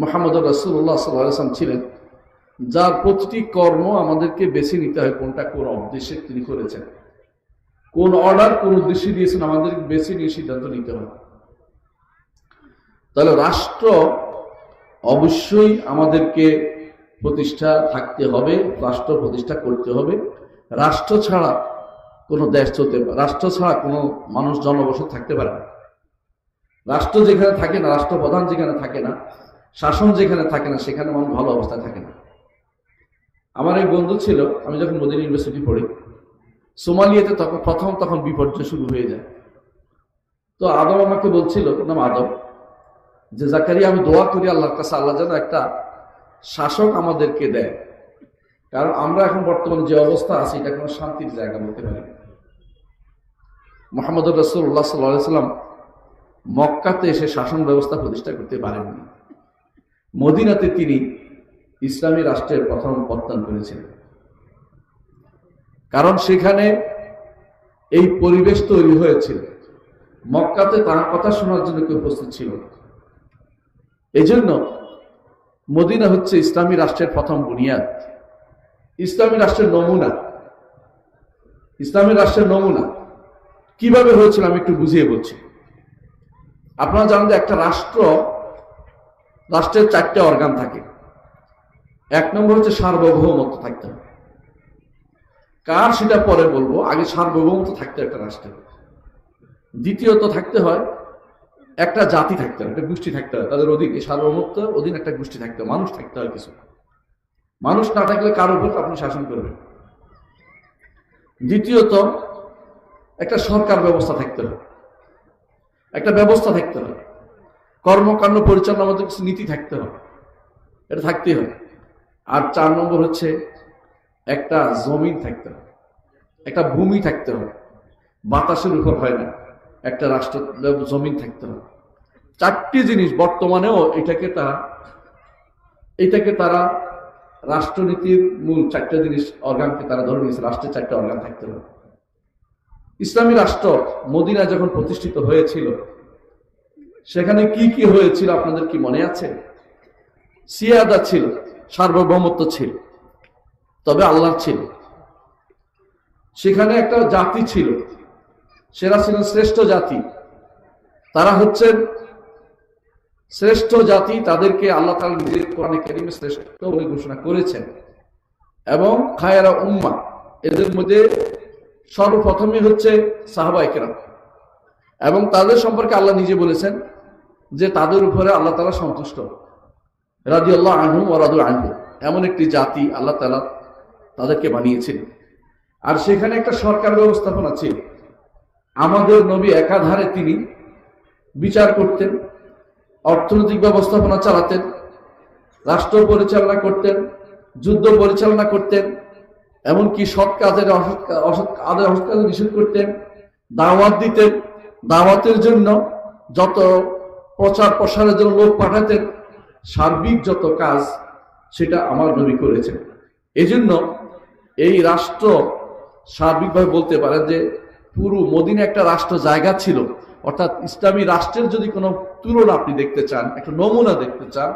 মোহাম্মদ রসুল্লাহ সাল্লাম ছিলেন, যার প্রতিটি কর্ম আমাদেরকে বেছে নিতে হয় কোনটা কোন উদ্দেশ্যে তিনি করেছেন। কোন অর্ডার, কোন উদ্দেশ্যে দিয়েছেন আমাদের বেছে নিয়ে সিদ্ধান্ত নিতে হয় তাহলে রাষ্ট্র অবশ্যই আমাদেরকে প্রতিষ্ঠা থাকতে হবে, রাষ্ট্র প্রতিষ্ঠা করতে হবে। রাষ্ট্র ছাড়া কোনো দেশ চলতে রাষ্ট্র ছাড়া কোনো মানুষ জনবসত থাকতে পারে না। রাষ্ট্র যেখানে থাকে না, রাষ্ট্রপ্রধান যেখানে থাকে না শাসন যেখানে থাকে না, সেখানে মানুষ ভালো অবস্থায় থাকে না। আমার এক বন্ধু ছিল, আমি যখন মোদিন ইউনিভার্সিটি পড়ি, সোমালিয়াতে তখন প্রথম তখন বিপর্যয় শুরু হয়ে যায়। তো আদম আমাকে বলছিল, নাম আদম, যে জাকারিয়া, আমি দোয়া করি আল্লাহর কাছে, আল্লাহ যেন একটা শাসক আমাদেরকে দেয়। কারণ আমরা এখন বর্তমানে যে অবস্থা আছে, এটা কোনো শান্তির জায়গা বলতে পারি মোহাম্মদ রসুল্লাহ সাল্লাহ সাল্লাম মক্কাতে এসে শাসন ব্যবস্থা প্রতিষ্ঠা করতে পারেননি। মদিনাতে তিনি ইসলামী রাষ্ট্রের প্রথম পত্তন করেছিলেন। কারণ সেখানে এই পরিবেশ তৈরি হয়েছিল মক্কাতে তার কথা শোনার জন্য কেউ উপস্থিত ছিল এজন্য মদিনা হচ্ছে ইসলামী রাষ্ট্রের প্রথম বুনিয়াদ। ইসলামী রাষ্ট্রের নমুনা। ইসলামী রাষ্ট্রের নমুনা। কীভাবে হয়েছিল আমি একটু বুঝিয়ে বলছি। আপনারা জানেন যে একটা রাষ্ট্র রাষ্ট্রের চারটে অর্গান থাকে। এক নম্বর হচ্ছে সার্বভৌমত্ব থাকতে হবে। কার সেটা পরে বলব? আগে সার্বভৌমত্ব থাকতে হয় একটা রাষ্ট্রে। দ্বিতীয়ত থাকতে হয়, একটা জাতি থাকতে হয়, একটা গোষ্ঠী থাকতে হয়, তাদের অধীনে। সার্বভৌমত্ব অধীন একটা গোষ্ঠী থাকতে হয়, মানুষ থাকতে হয় কিছু। মানুষ না থাকলে কার উপর? আপনি শাসন করবেন। দ্বিতীয়ত, একটা সরকার ব্যবস্থা থাকতে হবে। একটা ব্যবস্থা থাকতে হবে। কর্মকাণ্ড পরিচালনার মধ্যে কিছু নীতি থাকতে হবে। এটা থাকতেই হবে। আর চার নম্বর হচ্ছে, একটা জমিন থাকতে হবে। একটা ভূমি থাকতে হবে। বাতাসের উপর হয় না। একটা রাষ্ট্র জমিন থাকতে হবে। চারটি জিনিস বর্তমানেও এটাকে তারা এটাকে তারা রাষ্ট্রনীতির মূল চারটা জিনিস অর্গানকে তারা ধরে নিয়েছে। রাষ্ট্রের চারটা অর্গান থাকতে হবে। ইসলামী রাষ্ট্র মদিনা যখন প্রতিষ্ঠিত হয়েছিল সেখানে কি কি হয়েছিল আপনাদের কি মনে আছে? সিয়াদা ছিল, সার্বভৌমত্ব ছিল, তবে আল্লাহ ছিল। সেখানে একটা জাতি ছিল, সেরা ছিল শ্রেষ্ঠ জাতি। তারা হচ্ছেন শ্রেষ্ঠ জাতি, তাদেরকে আল্লাহ তালা নিজের কোরআনে কেরিমে শ্রেষ্ঠ বলে ঘোষণা করেছেন। এবং খায়রা উম্মা, এদের মধ্যে সর্বপ্রথমে হচ্ছে সাহাবাই কেরাম। এবং তাদের সম্পর্কে আল্লাহ নিজে বলেছেন যে তাদের উপরে আল্লাহ তালা সন্তুষ্ট। রাজি আল্লাহ আনহু ও রাদু আনহু। এমন একটি জাতি আল্লাহ তালা তাদেরকে বানিয়েছিলেন আর সেখানে একটা সরকার ব্যবস্থাপনা ছিল। আমাদের নবী একাধারে তিনি বিচার করতেন, অর্থনৈতিক ব্যবস্থাপনা চালাতেন, রাষ্ট্র পরিচালনা করতেন, যুদ্ধ পরিচালনা করতেন, এমনকি সৎ কাজের অসৎ অসৎ কাজের অসৎ কাজে নিষেধ করতেন, দাওয়াত দিতেন। দাওয়াতের জন্য যত প্রচার প্রসারের জন্য লোক পাঠাতেন। সার্বিক যত কাজ, সেটা আমার নবী করেছেন। এজন্য এই রাষ্ট্র সার্বিকভাবে বলতে পারেন যে, পুরো মদিনা একটা রাষ্ট্র জায়গা ছিল। অর্থাৎ ইসলামী রাষ্ট্রের যদি কোনো তুলনা আপনি দেখতে চান, একটা নমুনা দেখতে চান,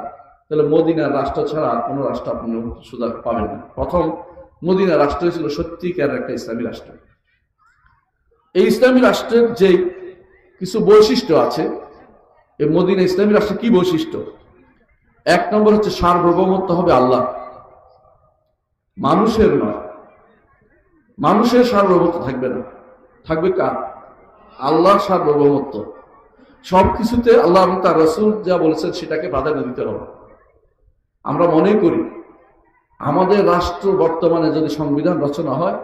তাহলে মদিনার রাষ্ট্র ছাড়া আর কোনো রাষ্ট্র আপনি সুযোগ পাবেন না। প্রথম মদিনা রাষ্ট্র ছিল সত্যিকার একটা ইসলামী রাষ্ট্র। এই ইসলামী রাষ্ট্রের যে কিছু বৈশিষ্ট্য আছে এই মদিনা ইসলামী রাষ্ট্রের কি বৈশিষ্ট্য? এক নম্বর হচ্ছে সার্বভৌমত্ব হবে আল্লাহ। মানুষের নয়। মানুষের সার্বভৌমত্ব থাকবে না। থাকবে কার? আল্লাহ সার্বভৌমত্ব। সব কিছুতে আল্লাহ তার রসুল যা বলেছেন সেটাকে প্রাধান্য দিতে হবে। আমরা মনে করি, আমাদের রাষ্ট্র বর্তমানে যদি সংবিধান রচনা হয়,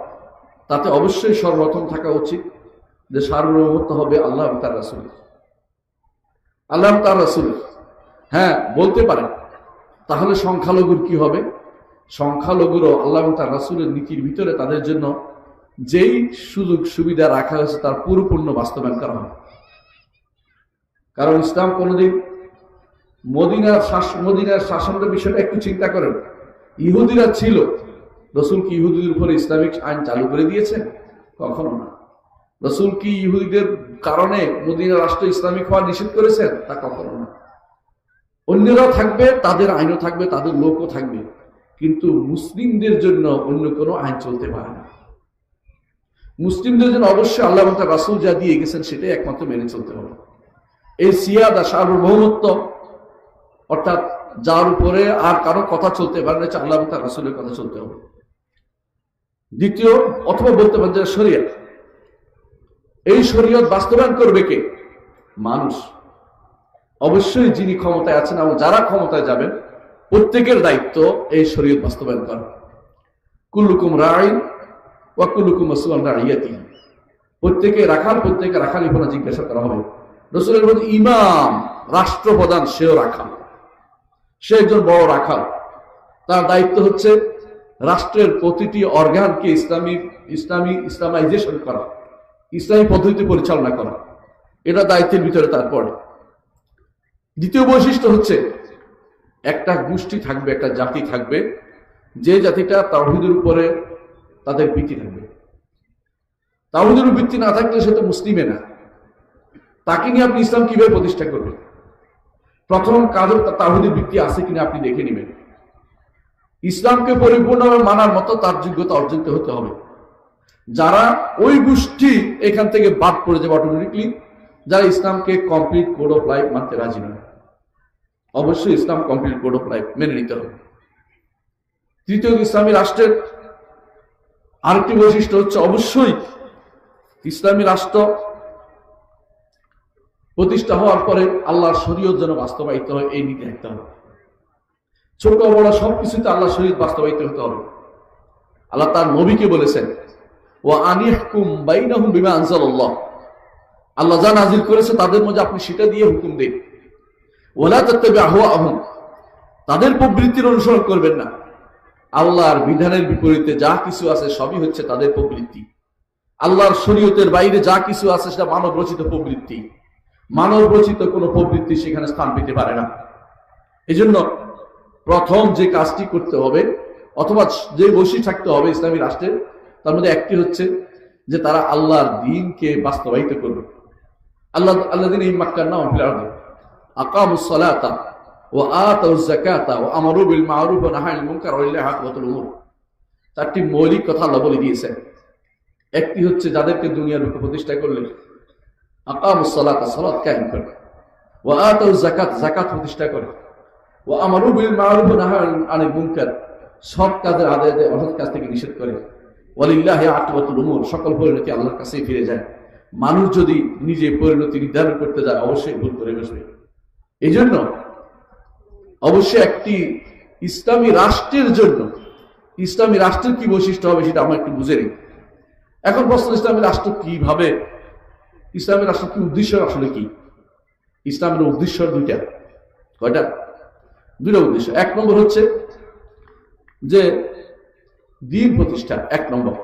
তাতে অবশ্যই সর্বপ্রথম থাকা উচিত যে সার্বভৌমত্ব হবে আল্লাহ তার রাসুল আল্লাহ তার রাসুল। হ্যাঁ বলতে পারেন। তাহলে সংখ্যালঘুর কি হবে? সংখ্যালঘুরও আল্লাহ তার রাসুলের নীতির ভিতরে তাদের জন্য যেই সুযোগ সুবিধা রাখা হয়েছে তার পুরোপূর্ণ বাস্তবায়ন করা হবে। কারণ ইসলাম কোনোদিন মদিনার মদিনার শাসনের বিষয়টা একটু চিন্তা করেন। ইহুদিরা ছিল। রসুল কি ইহুদিদের উপরে ইসলামিক আইন চালু করে দিয়েছেন? কখনো না। রসুল কি ইহুদিদের কারণে মদিনা রাষ্ট্র ইসলামিক হওয়া নিষেধ করেছেন? তা কখনো না। অন্যরাও থাকবে, তাদের আইনও থাকবে, তাদের লোকও থাকবে। কিন্তু মুসলিমদের জন্য অন্য কোনো আইন চলতে পারে না। মুসলিমদের জন্য অবশ্যই আল্লাহ তার রাসুল যা দিয়ে গেছেন সেটাই একমাত্র মেনে চলতে হবে। এই সিয়াদা সার্বভৌমত্ব অর্থাৎ যার উপরে আর কারও কথা চলতে পারে না আল্লাহ তার রাসুলের কথা চলতে হবে। দ্বিতীয়, অথবা বলতে পারেন যে শরিয়ত এই শরীয়ত বাস্তবায়ন করবে কে? মানুষ। অবশ্যই যিনি ক্ষমতায় আছেন এবং যারা ক্ষমতায় যাবেন, প্রত্যেকের দায়িত্ব এই শরীয়ত বাস্তবায়ন করা। কুল্লুকুম রায় ওয়া কুল্লুকুম আসুয়ান রাইয়াতি। প্রত্যেকে রাখাল, প্রত্যেকে রাখালিপনা জিজ্ঞাসা করা হবে। রসুলের ইমাম, রাষ্ট্রপ্রধান, সেও রাখাল। সে একজন বড় রাখাল। তার দায়িত্ব হচ্ছে রাষ্ট্রের প্রতিটি অর্গানকে ইসলামী ইসলামী, ইসলামাইজেশন করা। ইসলামী পদ্ধতিতে পরিচালনা করা। এটা দায়িত্বের ভিতরে তার দ্বিতীয় বৈশিষ্ট্য হচ্ছে, একটা গোষ্ঠী থাকবে, একটা জাতি থাকবে, যে জাতিটা তাওহিদের উপরে তাদের ভিত্তি থাকবে। তাওহিদের ভিত্তি না থাকলে সে তো মুসলিমে না। তাকে নিয়ে আপনি ইসলাম কীভাবে প্রতিষ্ঠা করবেন? প্রথম কাজের তাহিদের ভিত্তি আছে কিনা আপনি দেখে নেবেন। ইসলামকে পরিপূর্ণভাবে মানার মতো তার যোগ্যতা অর্জন হতে হবে। যারা ওই গোষ্ঠী এখান থেকে বাদ পড়ে যাবে অটোমেটিকলি যারা ইসলামকে কমপ্লিট কোড অফ লাইফ মানতে রাজি নয়। অবশ্যই ইসলাম কমপ্লিট কোড অফ লাইফ মেনে নিতে হবে। তৃতীয় ইসলামী রাষ্ট্রের আরেকটি বৈশিষ্ট্য হচ্ছে অবশ্যই ইসলামী রাষ্ট্র প্রতিষ্ঠা হওয়ার পরে আল্লাহর শরীয়ত যেন বাস্তবায়িত হয়, এই নীতি রাখতে হবে। ছোট বড় সবকিছুতে আল্লাহ শরীয়ত বাস্তবায়িত হতে হবে। আল্লাহ তার নবীকে বলেছেন ও আনিহকুম বাইনাহুম বিমা আনজালাল্লাহ। আল্লাহ যা নাজিল করেছে তাদের মধ্যে আপনি সেটা দিয়ে হুকুম দিন। ওলা তত্ত্বে আহম তাদের প্রবৃত্তির অনুসরণ করবেন না। আল্লাহর বিধানের বিপরীতে যা কিছু আছে সবই হচ্ছে তাদের প্রবৃত্তি। আল্লাহর শরীয়তের বাইরে যা কিছু আছে সেটা মানব রচিত প্রবৃত্তি। মানব রচিত কোনো প্রবৃত্তি সেখানে স্থান পেতে পারে না। এই জন্য প্রথম যে কাজটি করতে হবে, অথবা যে বসি থাকতে হবে ইসলামী রাষ্ট্রের তার মধ্যে একটি হচ্ছে যে তারা আল্লাহর দিনকে বাস্তবায়িত করবে। আল্লাহ আল্লাহ দিন এই মাক্কার নাম আকামুসলাতা ও আতাউজাকাতা ও আমারু বিল মারুফ ও নাহাইল মুনকার ওয়া ইলাইহি আকিবাতুল উমুর। চারটি মৌলিক কথা আল্লাহ বলে দিয়েছেন। একটি হচ্ছে যাদেরকে দুনিয়ার রূপে প্রতিষ্ঠা করলে আকামুসলাতা সালাত কায়েম করে ও আতাউ জাকাত জাকাত প্রতিষ্ঠা করে। ও আমারু বিল মারুফ ও নাহাইল আনিল মুনকার, সৎ কাজের আদায় দেয় অসৎ কাজ থেকে নিষেধ করে। ওয়ালিল্লাহ আকিবাতুল উমুর, সকল পরিণতি আল্লাহর কাছেই ফিরে যায়। মানুষ যদি নিজে পরিণতি নির্ধারণ করতে যায়, অবশ্যই ভুল করে বসবে। এই জন্য অবশ্যই একটি ইসলামী রাষ্ট্রের জন্য, ইসলামী রাষ্ট্রের কি বৈশিষ্ট্য হবে সেটা আমরা একটু বুঝে নিই। এখন প্রশ্ন, ইসলামী রাষ্ট্র কীভাবে, ইসলামী রাষ্ট্র কি উদ্দেশ্য আসলে কি? ইসলামের উদ্দেশ্য দুইটা, কয়টা? দুইটা উদ্দেশ্য। এক নম্বর হচ্ছে যে দিন প্রতিষ্ঠা এক নম্বর।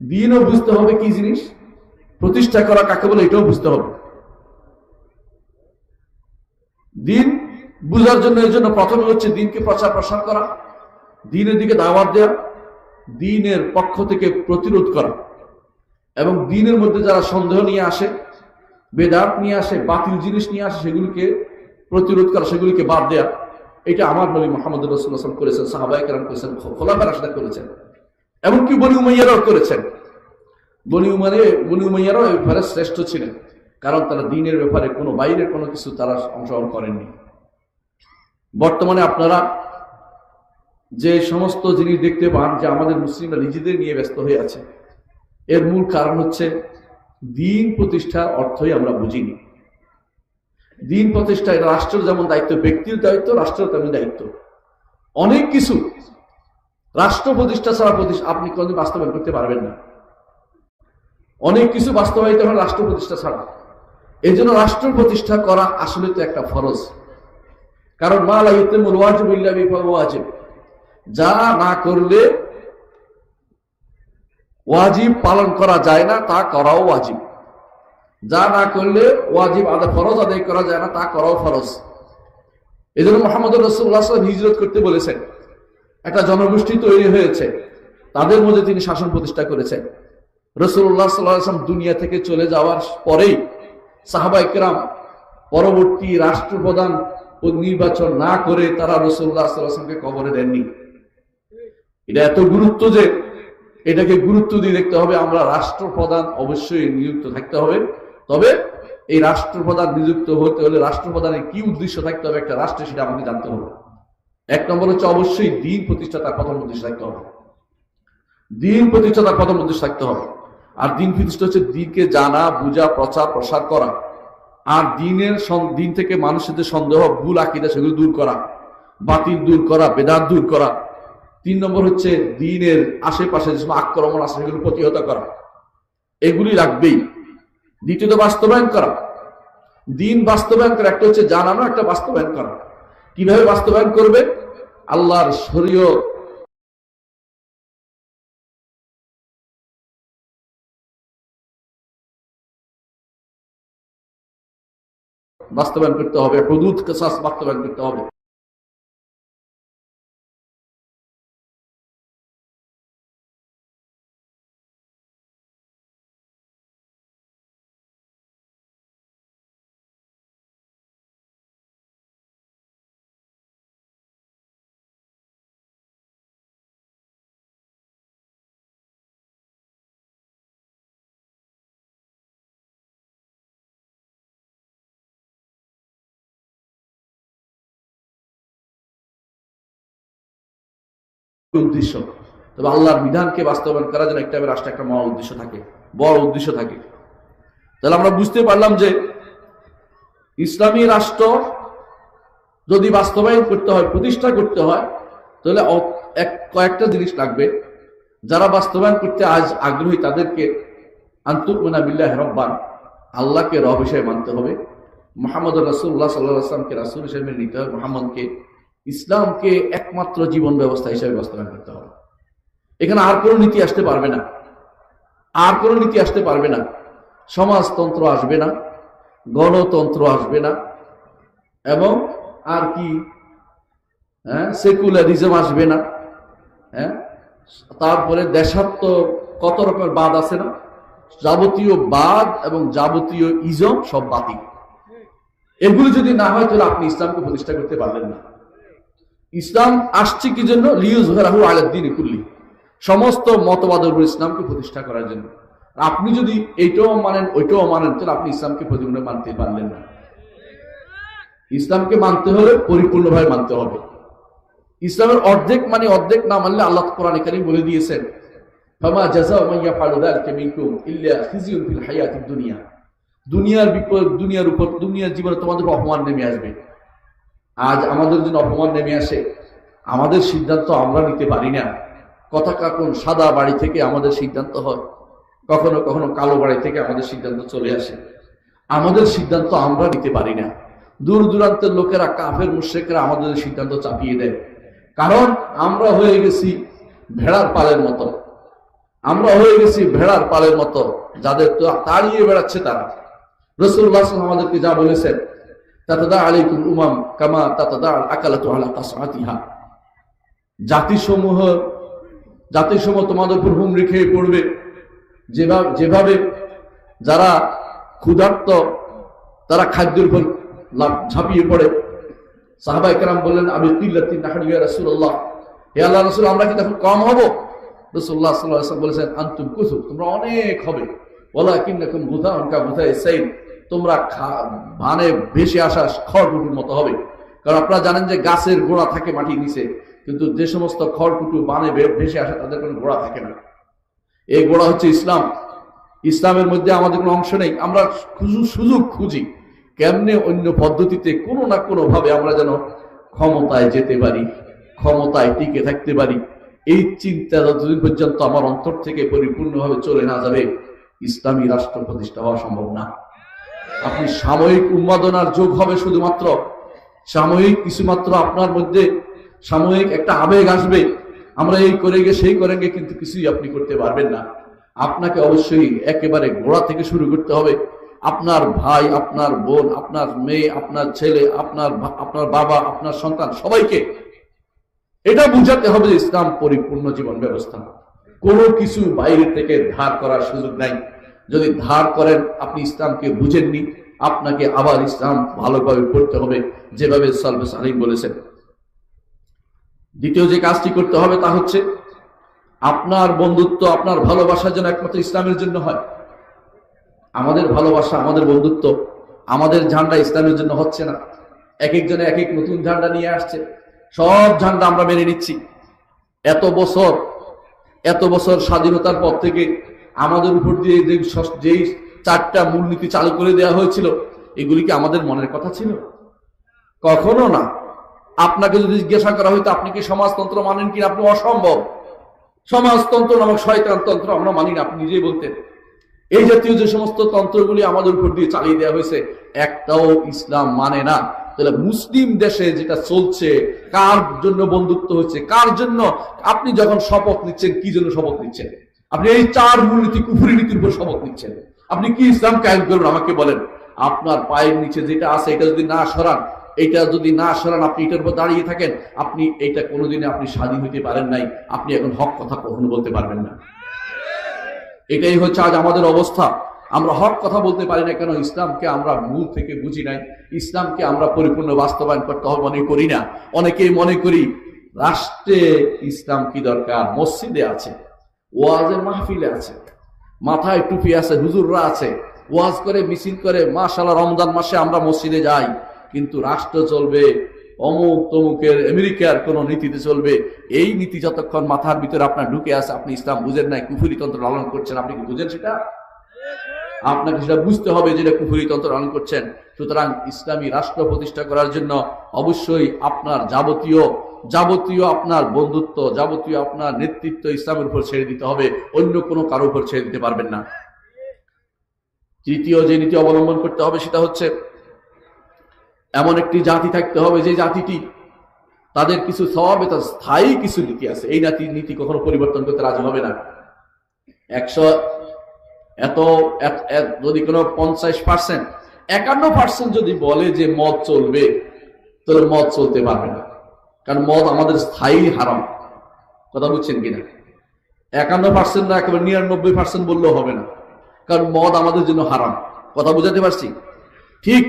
দিনও বুঝতে হবে কি জিনিস? প্রতিষ্ঠা করা কাকে বলে এটাও বুঝতে হবে। দিন বুঝার জন্য এই জন্য প্রথমে হচ্ছে দিনকে প্রচার প্রসার করা, দিনের দিকে দাওয়াত দেওয়া দিনের পক্ষ থেকে প্রতিরোধ করা এবং দিনের মধ্যে যারা সন্দেহ নিয়ে আসে, বেদাত নিয়ে আসে, বাতিল জিনিস নিয়ে আসে, সেগুলিকে প্রতিরোধ করা, সেগুলিকে বাদ দেয়া। এটা আমার নবী মোহাম্মদ রসুল্লাহাম করেছেন সাহাবাই কালাম করেছেন খোলাফা রাশিদা করেছেন। এমনকি বনি উমাইয়ারাও করেছেন। বনি উমারে বনি উমাইয়ারাও এই ব্যাপারে শ্রেষ্ঠ ছিলেন, কারণ তারা দিনের ব্যাপারে কোনো বাইরের কোনো কিছু তারা অংশগ্রহণ করেননি। বর্তমানে আপনারা যে সমস্ত জিনিস দেখতে পান যে আমাদের মুসলিমরা নিজেদের নিয়ে ব্যস্ত হয়ে আছে, এর মূল কারণ হচ্ছে দিন প্রতিষ্ঠার অর্থই আমরা বুঝিনি। দিন প্রতিষ্ঠায় রাষ্ট্রের যেমন দায়িত্ব, ব্যক্তির দায়িত্ব, রাষ্ট্রের তেমন দায়িত্ব। অনেক কিছু রাষ্ট্র প্রতিষ্ঠা ছাড়া আপনি কোনদিন বাস্তবায়ন করতে পারবেন না। অনেক কিছু বাস্তবায়িত হয় রাষ্ট্র প্রতিষ্ঠা ছাড়া। এই জন্য রাষ্ট্র প্রতিষ্ঠা করা আসলে তো একটা ফরজ। কারণ মা লাইতেমুল ওয়াজিব। যা না করলে ওয়াজিব পালন করা যায় না, তা করাও ওয়াজিব। যা না করলে ওয়াজিব আদায় ফরজ আদায় করা যায় না, তা করাও ফরজ। এই জন্য মোহাম্মদ রসুল্লাহ হিজরত করতে বলেছেন। একটা জনগোষ্ঠী তৈরি হয়েছে, তাদের মধ্যে তিনি শাসন প্রতিষ্ঠা করেছেন। রসুল্লাহ সাল্লাম দুনিয়া থেকে চলে যাওয়ার পরেই সাহাবা ইকরাম পরবর্তী রাষ্ট্রপ্রধান নির্বাচন না করে তারা রসুল্লাহ সাল্লামকে কবরে দেননি। এটা এত গুরুত্ব যে এটাকে গুরুত্ব দিয়ে দেখতে হবে, আমরা রাষ্ট্রপ্রধান অবশ্যই নিযুক্ত থাকতে হবে। তবে এই রাষ্ট্রপ্রধান নিযুক্ত হতে হলে রাষ্ট্রপ্রধানের কি উদ্দেশ্য থাকতে হবে একটা রাষ্ট্রে সেটা আমাকে জানতে হবে। এক নম্বর হচ্ছে অবশ্যই দিন প্রতিষ্ঠা তার প্রথম উদ্দেশ্য থাকতে হবে। দিন প্রতিষ্ঠা তার প্রথম উদ্দেশ্য থাকতে হবে। আর দিন প্রতিষ্ঠা হচ্ছে দিনকে জানা, বুঝা, প্রচার, প্রসার করা। আর দিনের দিন থেকে মানুষের যে সন্দেহ, ভুল আকিদা, সেগুলো দূর করা। বাতিল দূর করা, বেদাত দূর করা। তিন নম্বর হচ্ছে দিনের আশেপাশে যে সময় আক্রমণ আছে, সেগুলো প্রতিহত করা। এগুলি লাগবেই দ্বিতীয়ত বাস্তবায়ন করা। দিন বাস্তবায়ন করা, একটা হচ্ছে জানানো একটা বাস্তবায়ন করা। কীভাবে বাস্তবায়ন করবে? আল্লাহর শরীয় বাস্তবায়ন করতে হবে, হদুদ বাস্তবায়ন করতে হবে। উদ্দেশ্য। তবে আল্লাহর বিধানকে বাস্তবায়ন করার জন্য একটা রাষ্ট্রে, একটা মহা উদ্দেশ্য থাকে, বড় উদ্দেশ্য থাকে। তাহলে আমরা বুঝতে পারলাম যে ইসলামী রাষ্ট্র যদি বাস্তবায়ন করতে হয়, প্রতিষ্ঠা করতে হয়, তাহলে এক, কয়েকটা জিনিস লাগবে। যারা বাস্তবায়ন করতে আজ আগ্রহী, তাদেরকে আন্তর্মনা বিল্লাহ রব্বান, আল্লাহকে রব হিসেবে মানতে হবে। মোহাম্মদ রাসুল্লাহ সাল্লাহ আসলামকে রাসুল হিসেবে নিতে হবে, মোহাম্মদকে ইসলামকে একমাত্র জীবন ব্যবস্থা হিসেবে বাস্তবায়ন করতে হবে। এখানে আর কোনো নীতি আসতে পারবে না। আর কোনো নীতি আসতে পারবে না। সমাজতন্ত্র আসবে না। গণতন্ত্র আসবে না। এবং আর কি হ্যাঁ সেকুলারিজম আসবে না। হ্যাঁ তারপরে দেশাত্ম কত রকমের বাদ আছে না? যাবতীয় বাদ এবং যাবতীয় ইজম সব বাতিল। এগুলো যদি না হয়, তাহলে আপনি ইসলামকে প্রতিষ্ঠা করতে পারলেন না। ইসলাম আসছে কি জন্য? লিউজ রাহু আলাদ্দিন কুল্লি। সমস্ত মতবাদের উপর ইসলামকে প্রতিষ্ঠা করার জন্য। আপনি যদি এইটাও মানেন, ওইটাও মানেন, তাহলে আপনি ইসলামকে প্রতিগুণে মানতে পারলেন না। ইসলামকে মানতে হলে পরিপূর্ণভাবে মানতে হবে। ইসলামের অর্ধেক মানে অর্ধেক না মানলে আল্লাহ কোরআন কারীম বলে দিয়েছেন, ফামা জাযাউ মান ইয়াফআলু যালিকা মিনকুম ইল্লা খিজিয়ুন ফিল হায়াতিদ দুনিয়া। দুনিয়ার বিপদ দুনিয়ার উপর, দুনিয়ার জীবনে তোমাদের অপমান নেমে আসবে। আজ আমাদের জন্য অপমান নেমে আসে। আমাদের সিদ্ধান্ত আমরা নিতে পারি না। কথা কখন সাদা বাড়ি থেকে আমাদের সিদ্ধান্ত হয়। কখনো কখনো কালো বাড়ি থেকে আমাদের সিদ্ধান্ত চলে আসে। আমাদের সিদ্ধান্ত আমরা নিতে পারি না। দূর দূরান্তের লোকেরা, কাফের মুশ্রেকরা আমাদের সিদ্ধান্ত চাপিয়ে দেয়। কারণ আমরা হয়ে গেছি ভেড়ার পালের মতো। আমরা হয়ে গেছি ভেড়ার পালের মতো, যাদের তো তাড়িয়ে বেড়াচ্ছে তারা। রসুল্লাহ আমাদেরকে যা বলেছেন উমাম কামা জাতিসমূহ জাতিসমূহ তোমাদের উপর খেয়ে পড়বে। যেভাবে যেভাবে যারা ক্ষুধার্ত, তারা খাদ্যের উপর ঝাঁপিয়ে পড়ে। সাহাবাই কেরাম বললেন, আমি তিল্লাতি নাহারিয়া রাসূলুল্লাহ। হে আল্লাহ রাসূল, আমরা কি তখন কম হব? আলাইহি বলেছেন, আনতুম কুসু তোমরা অনেক হবে। ওয়ালাকিন্নাকুম গুথাউন কা গুথাই সাইল তোমরা ভানে ভেসে আসা খড়কুটুর মতো হবে। কারণ আপনারা জানেন যে গাছের গোড়া থাকে মাটির নিচে, কিন্তু যে সমস্ত খড়কুটু, বানে ভেসে আসা, তাদের কোনো গোড়া থাকে না। এই গোড়া হচ্ছে ইসলাম। ইসলামের মধ্যে আমাদের কোনো অংশ নেই। আমরা সুযোগ খুঁজি। কেমনে অন্য পদ্ধতিতে কোনো না কোনো ভাবে আমরা যেন ক্ষমতায় যেতে পারি, ক্ষমতায় টিকে থাকতে পারি, এই চিন্তা যতদিন পর্যন্ত আমার অন্তর থেকে পরিপূর্ণভাবে চলে না যাবে, ইসলামী রাষ্ট্র প্রতিষ্ঠা হওয়া সম্ভব না। আপনি সাময়িক উন্মাদনার যোগ হবে শুধুমাত্র। সাময়িক কিছুমাত্র আপনার মধ্যে সাময়িক একটা আবেগ আসবে। আমরা এই করে গে সেই করেন গে কিন্তু কিছুই আপনি করতে পারবেন না। আপনাকে অবশ্যই একেবারে গোড়া থেকে শুরু করতে হবে। আপনার ভাই, আপনার বোন, আপনার মেয়ে, আপনার ছেলে, আপনার আপনার বাবা, আপনার সন্তান, সবাইকে এটা বুঝাতে হবে যে ইসলাম পরিপূর্ণ জীবন ব্যবস্থা। কোনো কিছু বাইরে থেকে ধার করার সুযোগ নাই। যদি ধার করেন, আপনি ইসলামকে বুঝেননি, আপনাকে আবার ইসলাম ভালোভাবে পড়তে হবে, যেভাবে সালফে সালিম বলেছেন। দ্বিতীয় যে কাজটি করতে হবে তা হচ্ছে, আপনার বন্ধুত্ব, আপনার ভালোবাসা যেন একমাত্র ইসলামের জন্য হয়। আমাদের ভালোবাসা, আমাদের বন্ধুত্ব, আমাদের ঝান্ডা ইসলামের জন্য হচ্ছে না। এক একজনে এক এক নতুন ঝান্ডা নিয়ে আসছে। সব ঝান্ডা আমরা মেনে নিচ্ছি। এত বছর এত বছর স্বাধীনতার পর থেকে আমাদের উপর দিয়ে যে যেই চারটা মূলনীতি চালু করে দেওয়া হয়েছিল, এগুলি কি আমাদের মনের কথা ছিল? কখনো না। আপনাকে যদি জিজ্ঞাসা করা হইতো আপনি কি সমাজতন্ত্র মানেন কিনা? আপনি অসম্ভব। সমাজতন্ত্র নামক শয়তানতন্ত্র আমরা মানি না, আপনি নিজেই বলতেন। এই জাতীয় যে সমস্ত তন্ত্রগুলি আমাদের উপর দিয়ে চালিয়ে দেওয়া হয়েছে, একটাও ইসলাম মানে না। তাহলে মুসলিম দেশে যেটা চলছে, কার জন্য বন্ধুত্ব হচ্ছে, কার জন্য আপনি যখন শপথ নিচ্ছেন, কি জন্য শপথ নিচ্ছেন? আপনি এই চার মূলনীতি, কুফুরি নীতির উপর শপথ নিচ্ছেন। আপনি কি ইসলাম কায়েম করবেন? আমাকে বলেন। আপনার পায়ের নিচে যেটা আছে, এটা যদি না সরান, এটা যদি না সরান, আপনি এটার উপর দাঁড়িয়ে থাকেন, আপনি এটা কোনোদিনে আপনি স্বাধীন হইতে পারেন নাই। আপনি এখন হক কথা কখনো বলতে পারবেন না। এটাই হচ্ছে আজ আমাদের অবস্থা। আমরা হক কথা বলতে পারি না কেন? ইসলামকে আমরা মূল থেকে বুঝি নাই। ইসলামকে আমরা পরিপূর্ণ বাস্তবায়ন করতে হবে মনে করি না। অনেকেই মনে করি, রাষ্ট্রে ইসলাম কি দরকার? মসজিদে আছে। ওয়াজের মাহফিলে আছে, মাথায় টুপি আছে, হুজুররা আছে, ওয়াজ করে, মিছিল করে মাশাল্লাহ রমজান মাসে আমরা মসজিদে যাই, কিন্তু রাষ্ট্র চলবে, অমুক তমুকের আমেরিকার কোন নীতিতে চলবে, এই নীতি যতক্ষণ মাথার ভিতরে আপনার ঢুকে আছে, আপনি ইসলাম বুঝেন নাই, কুফুরি তন্ত্র লালন করছেন, আপনি কি বুঝেন সেটা? আপনাকে সেটা বুঝতে হবে যেটা কুফুরি তন্ত্র লালন করছেন। সুতরাং ইসলামী রাষ্ট্র প্রতিষ্ঠা করার জন্য অবশ্যই আপনার যাবতীয় যাবতীয় আপনার বন্ধুত্ব, যাবতীয় আপনার নেতৃত্ব ইসলামের উপর ছেড়ে দিতে হবে। অন্য কোনো কারও উপর ছেড়ে দিতে পারবেন না। তৃতীয় যে নীতি অবলম্বন করতে হবে সেটা হচ্ছে, এমন একটি জাতি থাকতে হবে যে জাতিটি তাদের কিছু স্বভাবে তার স্থায়ী কিছু নীতি আছে। এই নীতি নীতি কখনো পরিবর্তন করতে রাজি হবে না। একশো এত- যদি কোনো পঞ্চাশ পার্সেন্ট, একান্ন পার্সেন্ট যদি বলে যে মদ চলবে, তাহলে মদ চলতে পারবে না। কারণ মদ আমাদের স্থায়ী হারাম। কথা বুঝছেন কিনা? একান্ন পার্সেন্ট না, একেবারে নিরানব্বই পার্সেন্ট বললেও হবে না। কারণ মদ আমাদের জন্য হারাম। কথা বুঝাতে পারছি? ঠিক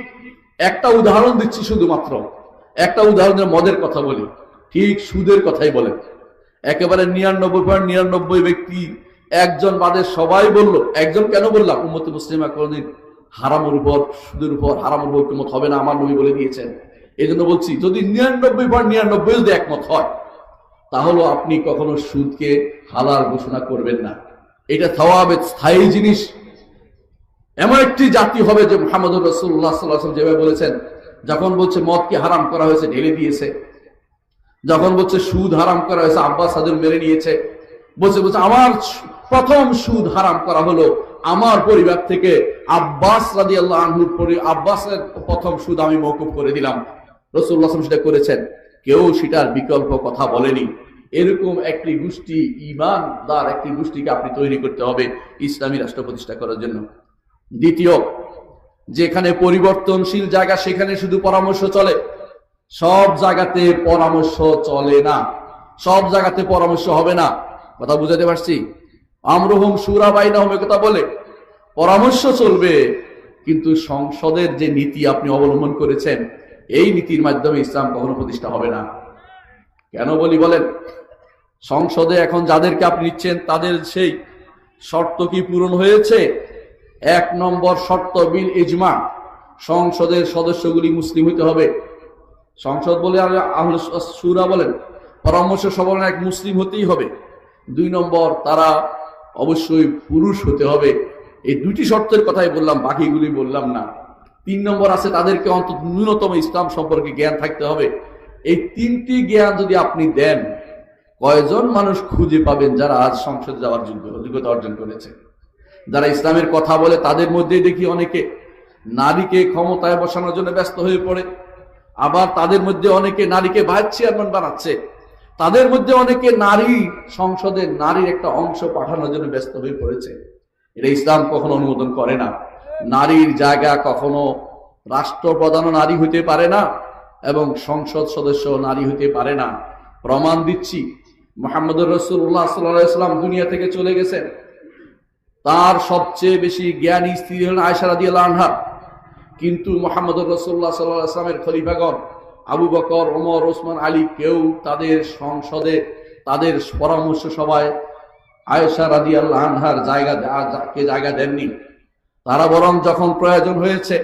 একটা উদাহরণ দিচ্ছি শুধুমাত্র। একটা উদাহরণের মদের কথা বলি। ঠিক সুদের কথাই বলে একেবারে নিরানব্বই পয়েন্ট নিরানব্বই ব্যক্তি একজন বাদে সবাই বলল, একজন কেন বললাম? উম্মত মুসলিমা কোনদিন হারামের উপর, সুদের উপর, হারামের উপর হবে না, আমার নবী বলে দিয়েছেন। এই জন্য বলছি, যদি নিরানব্বই পয়েন্ট নিরানব্বই যদি একমত হয়, তাহলে আপনি কখনো সুদকে হালাল ঘোষণা করবেন না। এটা থওয়াবে স্থায়ী জিনিস। এমন একটি জাতি হবে যে মোহাম্মদ রসুল্লাহ সাল্লাহ যেভাবে বলেছেন, যখন বলছে মদকে হারাম করা হয়েছে, ঢেলে দিয়েছে। যখন বলছে সুদ হারাম করা হয়েছে, আব্বাস সাদুর মেরে নিয়েছে। বলছে বলছে, আমার প্রথম সুদ হারাম করা হলো আমার পরিবার থেকে আব্বাস রাজি আল্লাহ আব্বাসের প্রথম সুদ আমি মৌকুব করে দিলাম। রসুল্লাহ সেটা করেছেন। কেউ সেটার বিকল্প কথা বলেনি। এরকম একটি গোষ্ঠী ইমান ইমানদার একটি গোষ্ঠীকে আপনি তৈরি করতে হবে ইসলামী রাষ্ট্র প্রতিষ্ঠা করার জন্য। দ্বিতীয়, যেখানে পরিবর্তনশীল জায়গা, সেখানে শুধু পরামর্শ চলে। সব জায়গাতে পরামর্শ চলে না। সব জায়গাতে পরামর্শ হবে না। কথা বুঝাতে পারছি? আমরহুম সুরা বাইনাহুম এ কথা বলে, পরামর্শ চলবে, কিন্তু সংসদের যে নীতি আপনি অবলম্বন করেছেন এই নীতির মাধ্যমে ইসলাম কখনো প্রতিষ্ঠা হবে না। কেন বলি বলেন? সংসদে এখন যাদেরকে আপনি নিচ্ছেন, তাদের সেই শর্ত কি পূরণ হয়েছে? এক নম্বর শর্ত বিল ইজমা। সংসদের সদস্যগুলি মুসলিম হইতে হবে। সংসদ বলে সুরা বলেন, পরামর্শ সবল এক মুসলিম হতেই হবে। দুই নম্বর, তারা অবশ্যই পুরুষ হতে হবে। এই দুইটি শর্তের কথাই বললাম, বাকিগুলি বললাম না। তিন নম্বর আছে তাদেরকে অন্তত ন্যূনতম ইসলাম সম্পর্কে জ্ঞান থাকতে হবে। এই তিনটি জ্ঞান যদি আপনি দেন, কয়জন মানুষ খুঁজে পাবেন যারা আজ সংসদে যাওয়ার যোগ্য যোগ্যতা অর্জন করেছে? যারা ইসলামের কথা বলে তাদের মধ্যেই দেখি অনেকে নারীকে ক্ষমতায় বসানোর জন্য ব্যস্ত হয়ে পড়ে। আবার তাদের মধ্যে অনেকে নারীকে ভাইস চেয়ারম্যান বানাচ্ছে। তাদের মধ্যে অনেকে নারী সংসদে নারীর একটা অংশ পাঠানোর জন্য ব্যস্ত হয়ে পড়েছে। এটা ইসলাম কখনো অনুমোদন করে না। নারীর জায়গা কখনো রাষ্ট্রপ্রধানও নারী হইতে পারে না এবং সংসদ সদস্য নারী হইতে পারে না। প্রমাণ দিচ্ছি মোহাম্মদ রসুল্লাহ সাল্লাম দুনিয়া থেকে চলে গেছেন। তার সবচেয়ে বেশি জ্ঞানী স্ত্রী হলেন আয়সা রাদি আনহা। কিন্তু মোহাম্মদ রসুল্লাহ সাল্লাহ আসলামের আবু বকর, ওমর, ওসমান, আলী কেউ তাদের সংসদে, তাদের পরামর্শ সভায় আয়েশা রাদি আল্লাহ আনহার জায়গা কে জায়গা দেননি। তারা বরং যখন প্রয়োজন হয়েছে,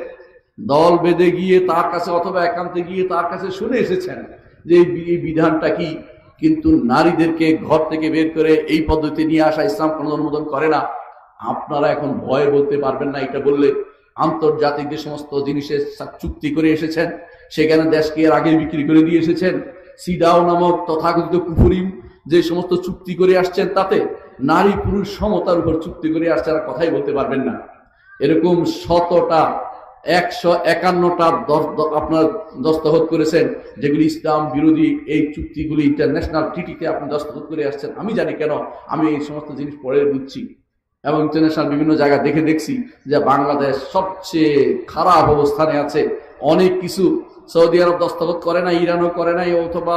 দল বেঁধে গিয়ে তার কাছে অথবা একান্তে গিয়ে তার কাছে শুনে এসেছেন যে এই বিধানটা কি। কিন্তু নারীদেরকে ঘর থেকে বের করে এই পদ্ধতি নিয়ে আসা ইসলাম কোনো অনুমোদন করে না। আপনারা এখন ভয়ে বলতে পারবেন না এটা বললে আন্তর্জাতিক যে সমস্ত জিনিসের চুক্তি করে এসেছেন, সেখানে দেশকে এর আগে বিক্রি করে দিয়ে এসেছেন, সিডাও নামক তথাকথিত কুফুরিম যে সমস্ত চুক্তি করে আসছেন তাতে নারী পুরুষ সমতার উপর চুক্তি করে আসছে, আর কথাই বলতে পারবেন না। এরকম শতটা, একশো একান্নটা আপনার দস্তখত করেছেন, যেগুলি ইসলাম বিরোধী এই চুক্তিগুলি ইন্টারন্যাশনাল ট্রিটিতে আপনি দস্তখত করে আসছেন। আমি জানি কেন, আমি এই সমস্ত জিনিস পড়ে বুঝছি। এবং ইন্টারন্যাশনাল বিভিন্ন জায়গা দেখে দেখছি যে বাংলাদেশ সবচেয়ে খারাপ অবস্থানে আছে। অনেক কিছু সৌদি আরব দস্তখত করে নাই, ইরানও করে নাই, অথবা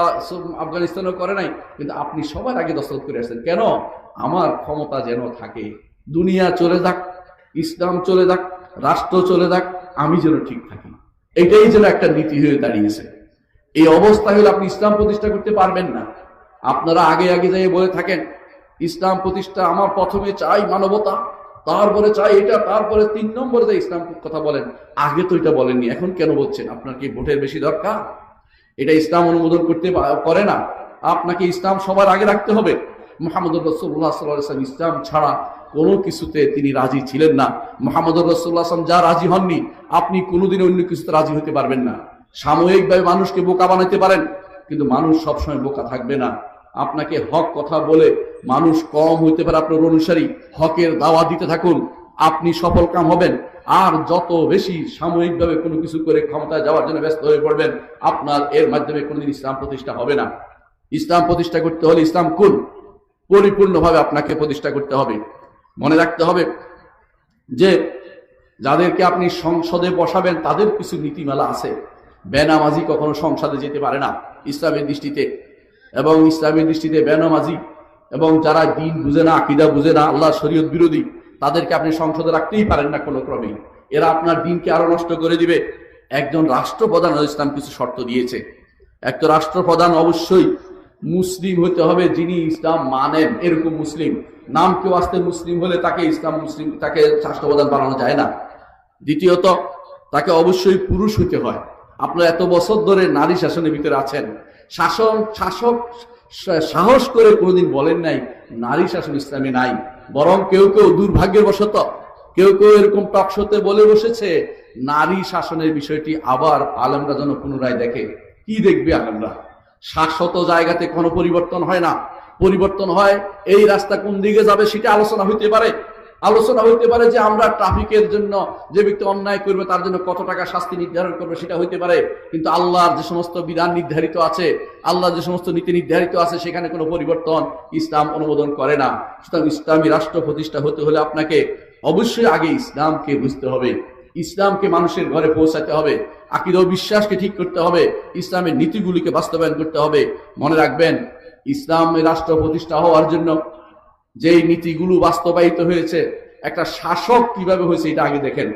আফগানিস্তানও করে নাই, কিন্তু আপনি সবার আগে দস্তখত করে আসছেন। কেন? আমার ক্ষমতা যেন থাকে। দুনিয়া চলে যাক ইসলাম চলে যাক, রাষ্ট্র চলে যাক, আমি যেন ঠিক থাকি। এটাই যেন একটা নীতি হয়ে দাঁড়িয়েছে। এই অবস্থা হলে আপনি ইসলাম প্রতিষ্ঠা করতে পারবেন না। আপনারা আগে আগে যাই বলে থাকেন, ইসলাম প্রতিষ্ঠা আমার প্রথমে চাই মানবতা, তারপরে চাই এটা, তারপরে তিন নম্বরে যে ইসলাম কথা বলেন, আগে তো এটা বলেননি, এখন কেন বলছেন? আপনার কি ভোটের বেশি দরকার? এটা ইসলাম অনুমোদন করতে করে না। আপনাকে ইসলাম সবার আগে রাখতে হবে। মোহাম্মদ রসুল্লাহ সাল্লাম ইসলাম ছাড়া কোনো কিছুতে তিনি রাজি ছিলেন না। মোহাম্মদ রসুল্লাহ আসলাম যা রাজি হননি, আপনি কোনোদিন অন্য কিছুতে রাজি হতে পারবেন না। সাময়িকভাবে মানুষকে বোকা বানাতে পারেন, কিন্তু মানুষ সবসময় বোকা থাকবে না। আপনাকে হক কথা বলে মানুষ কম হইতে পারে আপনার অনুসারী, হকের দাওয়া দিতে থাকুন, আপনি সফল কাম হবেন। আর যত বেশি সাময়িকভাবে কোনো কিছু করে ক্ষমতায় যাওয়ার জন্য ব্যস্ত হয়ে পড়বেন, আপনার এর মাধ্যমে কোনোদিন ইসলাম প্রতিষ্ঠা হবে না। ইসলাম প্রতিষ্ঠা করতে হলে ইসলাম কুল পরিপূর্ণভাবে আপনাকে প্রতিষ্ঠা করতে হবে। মনে রাখতে হবে যে যাদেরকে আপনি সংসদে বসাবেন, তাদের কিছু নীতিমালা আছে। বেনামাজি কখনো সংসদে যেতে পারে না ইসলামের দৃষ্টিতে। এবং ইসলামের দৃষ্টিতে বেনামাজি এবং যারা দিন বুঝে না, আকিদা বুঝে না আল্লাহ শরীয়ত বিরোধী, তাদেরকে আপনি সংসদে রাখতেই পারেন না কোনো ক্রমেই। এরা আপনার দিনকে আরও নষ্ট করে দিবে। একজন রাষ্ট্রপ্রধান ইসলাম কিছু শর্ত দিয়েছে। এক তো রাষ্ট্রপ্রধান অবশ্যই মুসলিম হতে হবে যিনি ইসলাম মানেন, এরকম মুসলিম। নাম কেউ আসতে মুসলিম হলে তাকে ইসলাম মুসলিম, তাকে রাষ্ট্রপ্রধান বানানো যায় না। দ্বিতীয়ত, তাকে অবশ্যই পুরুষ হতে হয়। আপনার এত বছর ধরে নারী শাসনের ভিতরে আছেন। শাসন, শাসক, সাহস করে কোনোদিন বলেন নাই, নারী শাসন ইসলামে নাই। বরং কেউ কেউ দুর্ভাগ্যের বশত, কেউ কেউ এরকম টকশোতে বলে বসেছে, নারী শাসনের বিষয়টি আবার আলমরা যেন পুনরায় দেখে। কি দেখবে আলমরা? শাশ্বত জায়গাতে কোনো পরিবর্তন হয় না। পরিবর্তন হয়, এই রাস্তা কোন দিকে যাবে সেটা আলোচনা হইতে পারে। আলোচনা হইতে পারে যে আমরা ট্রাফিকের জন্য যে ব্যক্তি অন্যায় করবে তার জন্য কত টাকা শাস্তি নির্ধারণ করবে সেটা হইতে পারে। কিন্তু আল্লাহর যে সমস্ত বিধান নির্ধারিত আছে, আল্লাহর যে সমস্ত নীতি নির্ধারিত আছে, সেখানে কোনো পরিবর্তন ইসলাম অনুমোদন করে না। সুতরাং ইসলামী রাষ্ট্র প্রতিষ্ঠা হতে হলে আপনাকে অবশ্যই আগে ইসলামকে বুঝতে হবে। ইসলামকে মানুষের ঘরে পৌঁছাতে হবে। আকিদ বিশ্বাসকে ঠিক করতে হবে। ইসলামের নীতিগুলিকে বাস্তবায়ন করতে হবে। মনে রাখবেন ইসলামের রাষ্ট্র প্রতিষ্ঠা হওয়ার জন্য যেই নীতিগুলো বাস্তবায়িত হয়েছে, একটা শাসক কীভাবে হয়েছে এটা আগে দেখেন।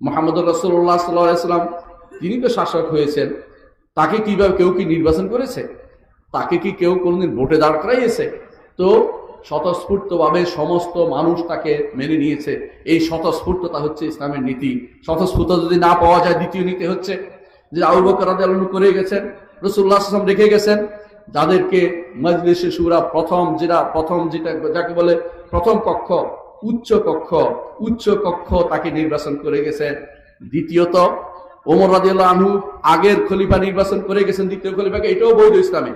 মোহাম্মদ রসুল্লাহ সাল্লাম তিনি তো শাসক হয়েছেন, তাকে কীভাবে কেউ কি নির্বাচন করেছে? তাকে কি কেউ কোনোদিন ভোটে দাঁড় করাইয়েছে? তো স্বতঃস্ফূর্তভাবে সমস্ত মানুষ তাকে মেনে নিয়েছে। এই স্বতঃস্ফূর্ততা হচ্ছে ইসলামের নীতি। স্বতঃস্ফূর্ত যদি না পাওয়া যায়, দ্বিতীয় নীতি হচ্ছে যে আবু বকর করে গেছেন রসুল্লাহ আসলাম রেখে গেছেন যাদেরকে মজলিসে সুরা প্রথম যেটা প্রথম যেটা, যাকে বলে প্রথম কক্ষ, উচ্চ কক্ষ উচ্চ কক্ষ তাকে নির্বাচন করে গেছেন। দ্বিতীয়ত, ওমর রাজিয়াল আনহু আগের খলিফা নির্বাচন করে গেছেন দ্বিতীয় খলিফাকে, এটাও বৈধ ইসলামী।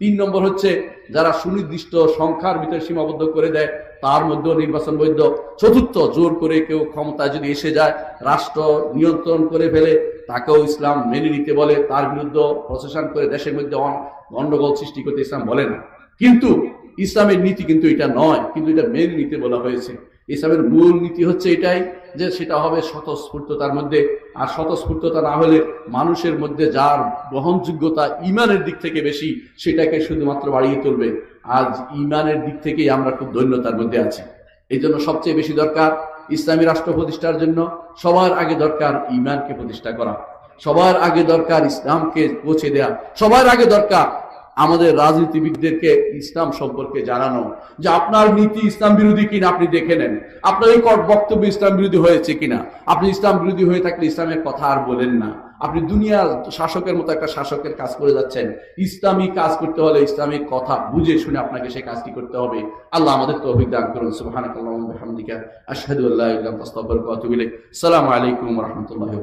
তিন নম্বর হচ্ছে, যারা সুনির্দিষ্ট সংখ্যার ভিতরে সীমাবদ্ধ করে দেয় তার মধ্যেও নির্বাচন বৈধ। চতুর্থ, জোর করে কেউ ক্ষমতা যদি এসে যায়, রাষ্ট্র নিয়ন্ত্রণ করে ফেলে, তাকেও ইসলাম মেনে নিতে বলে, তার বিরুদ্ধে প্রশাসন করে দেশের মধ্যে গন্ডগোল সৃষ্টি করতে ইসলাম বলে না। কিন্তু ইসলামের নীতি কিন্তু এটা নয়, কিন্তু এটা মেনে নিতে বলা হয়েছে। ইসলামের মূল নীতি হচ্ছে এটাই যে সেটা হবে স্বতঃস্ফূর্ততার মধ্যে। আর স্বতঃস্ফূর্ততা না হলে মানুষের মধ্যে যার গ্রহণযোগ্যতা ইমানের দিক থেকে বেশি, সেটাকে শুধুমাত্র বাড়িয়ে তুলবে। আজ ইমানের দিক থেকেই আমরা খুব ধন্যতার মধ্যে আছি। এই জন্য সবচেয়ে বেশি দরকার ইসলামী রাষ্ট্র প্রতিষ্ঠার জন্য সবার আগে দরকার ইমানকে প্রতিষ্ঠা করা। সবার আগে দরকার ইসলামকে পৌঁছে দেয়া। সবার আগে দরকার আমাদের রাজনীতিবিদদেরকে ইসলাম সম্পর্কে জানানো যে আপনার নীতি ইসলাম বিরোধী কিনা আপনি দেখে নেন। আপনার এই বক্তব্য ইসলাম বিরোধী হয়েছে কিনা? আপনি ইসলাম বিরোধী হয়ে থাকলে ইসলামের কথা আর বলেন না। আপনি দুনিয়ার শাসকের মতো একটা শাসকের কাজ করে যাচ্ছেন। ইসলামী কাজ করতে হলে ইসলামিক কথা বুঝে শুনে আপনাকে সেই কাজটি করতে হবে। আল্লাহ আমাদের তো অভিজ্ঞান করুন। সুবহানাকাল্লাহুম্মা ওয়া বিহামদিকা। আশহাদু আল্লা ইলাহা ইল্লা আনতা আস্তাগফিরুকা ওয়া আতুবু ইলাইক। আসসালামু আলাইকুম রাহমাতুল্লাহি